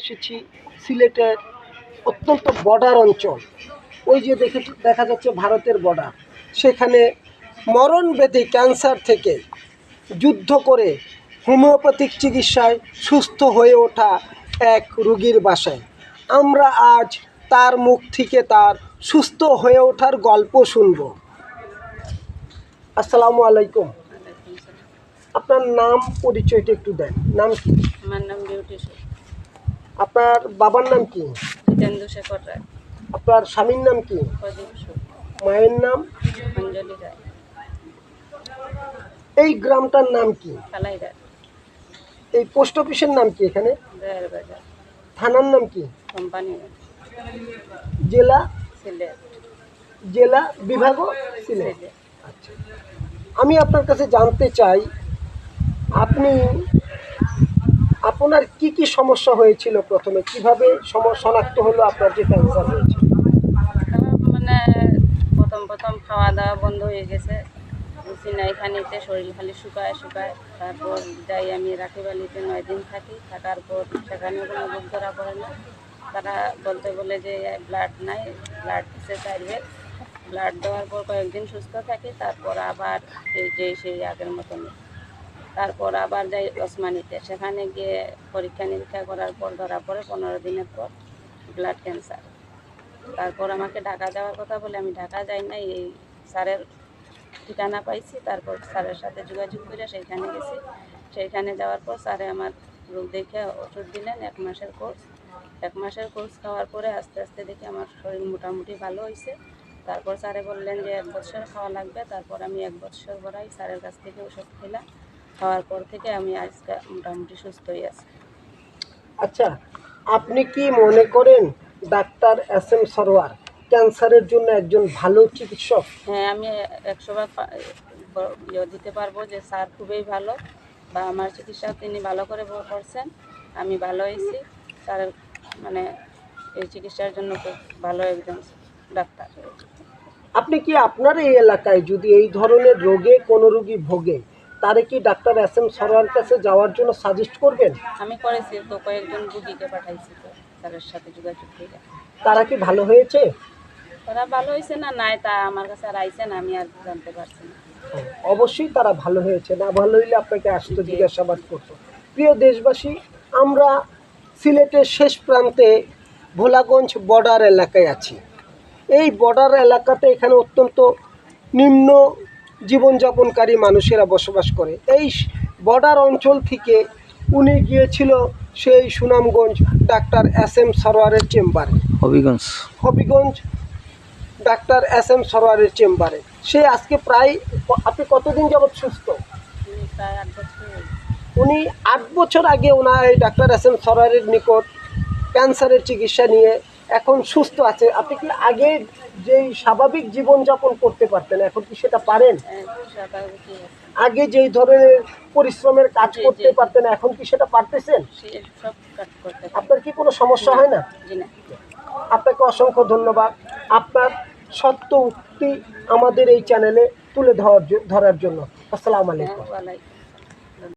এসেছি সিলেটের অত্যন্ত বর্ডার অঞ্চল। ওই যে দেখে দেখা যাচ্ছে ভারতের বর্ডার। সেখানে মরণ ব্যাধি ক্যান্সার থেকে যুদ্ধ করে হোমিওপ্যাথিক চিকিৎসায় সুস্থ হয়ে ওঠা এক রুগীর বাসায়। আমরা আজ তার মুখ থেকে তার সুস্থ হয়ে ওঠার গল্প শুনব। আসসালামু আলাইকুম। আপনার নাম পরিচয়টা একটু দেন। নাম কি? আমার নাম বিউটি আপনার বাবার নাম কি? জিতেন্দ্র শেখর রায়। আপনার স্বামীর নাম কি? মায়ের নাম? অঞ্জলি রায়। এই গ্রামটার নাম কি? কালাই রায়। এই পোস্ট অফিসের নাম কি এখানে? থানার নাম কি? কোম্পানি। জেলা? সিলেট। জেলা সিলেট। আচ্ছা। আমি আপনার কাছে জানতে চাই আপনি আপনার কি কি সমস্যা হয়েছিল প্রথমে? কীভাবে শনাক্ত হলো আপনার যে ক্যান্সার হয়েছে মানে প্রথম প্রথম খাওয়া দাওয়া বন্ধ হয়ে গেছে। সিনাই খানিতে শরীর খালি শুকায় শুকায়। তারপর যাই আমি রাখিবালিতে নয় দিন থাকি। থাকার পর সেখানে কোনো রোগ ধরা পড়ে না। তারা বলতে বলে যে, ব্লাড নাই, ব্লাড দিচ্ছে চাইবে ব্লাড দেওয়ার পর কয়েকদিন সুস্থ থাকি, তারপর আবার এই যে সেই আগের মতন তারপর আবার যাই ওসমানিতে। সেখানে গিয়ে পরীক্ষা নিরীক্ষা করার পর ধরা পড়ে পনেরো দিনের পর ব্লাড ক্যান্সার তারপর আমাকে ঢাকা যাওয়ার কথা বলে আমি ঢাকা যাই নাই, এই স্যারের ঠিকানা পাইছি। তারপর স্যারের সাথে যোগাযোগ করে সেইখানে গেছি। সেইখানে যাওয়ার পর স্যারে আমার রোগ দেখে ওষুধ দিলেন, এক মাসের কোর্স এক মাসের কোর্স খাওয়ার পরে আস্তে আস্তে দেখি আমার শরীর মোটামুটি ভালো হয়েছে তারপর স্যারে বললেন যে এক বছর খাওয়া লাগবে। তারপর আমি এক বছর পরাই স্যারের কাছ থেকে ওষুধ খেলাম। খাওয়ার পর থেকে আমি আজকে মোটামুটি সুস্থ হয়ে আছি। আচ্ছা আপনি কি মনে করেন ডাক্তার এস এম সরোয়ার ক্যান্সারের জন্য একজন ভালো চিকিৎসক? হ্যাঁ আমি একশো বার ইয়ে দিতে পারব যে স্যার খুবই ভালো বা আমার চিকিৎসা তিনি ভালো করে করছেন আমি ভালো হয়েছি। স্যারের মানে এই চিকিৎসার জন্য খুব ভালো একজন ডাক্তার। আপনি কি আপনার এই এলাকায় যদি এই ধরনের রোগে কোনো রোগী ভোগে তারে কি ডাক্তার এস এম সরোয়ার কাছে যাওয়ার জন্য সাজেস্ট করবেন? আমি করেছি তো কয়েকজন রুগীকে পাঠাইছি তো স্যারের সাথে যোগাযোগ করে। তারা কি ভালো হয়েছে? তারা ভালো হয়েছে না নাই তা আমার কাছে আর আইসে না আমি আর জানতে পারছি না। অবশ্যই তারা ভালো হয়েছে না ভালো হইলে আপনাকে আসতো জিজ্ঞাসাবাদ করতো প্রিয় দেশবাসী আমরা সিলেটের শেষ প্রান্তে ভোলাগঞ্জ বর্ডার এলাকায় আছি। এই বর্ডার এলাকাতে এখানে অত্যন্ত নিম্ন জীবনযাপনকারী মানুষেরা বসবাস করে। এই বর্ডার অঞ্চল থেকে উনি গিয়েছিল সেই সুনামগঞ্জ ডাক্তার এস এম সরোয়ারের চেম্বারে। Habiganj. Habiganj doctor S M সরোয়ারের চেম্বারে। সে আজকে প্রায় আপনি কতদিন যাবৎ সুস্থ। উনি আট বছর আগে ওনার এই ডাক্তার এস এম সরোয়ারের নিকট ক্যান্সারের চিকিৎসা নিয়ে এখন সুস্থ আছে। আপনি কি আগে যেই স্বাভাবিক জীবনযাপন করতে পারতেন এখন কি সেটা পারেন? হ্যাঁ। আগে যেই ধরনের পরিশ্রমের কাজ করতে পারতেন এখন কি সেটা পারতেছেন। আপনার কি কোনো সমস্যা হয় না? আপনাকে অসংখ্য ধন্যবাদ। আপনার সত্য উক্তি আমাদের এই চ্যানেলে তুলে ধরার জন্য। আসসালামু হ্যাঁ আলাইকুম ওয়ালাইকুম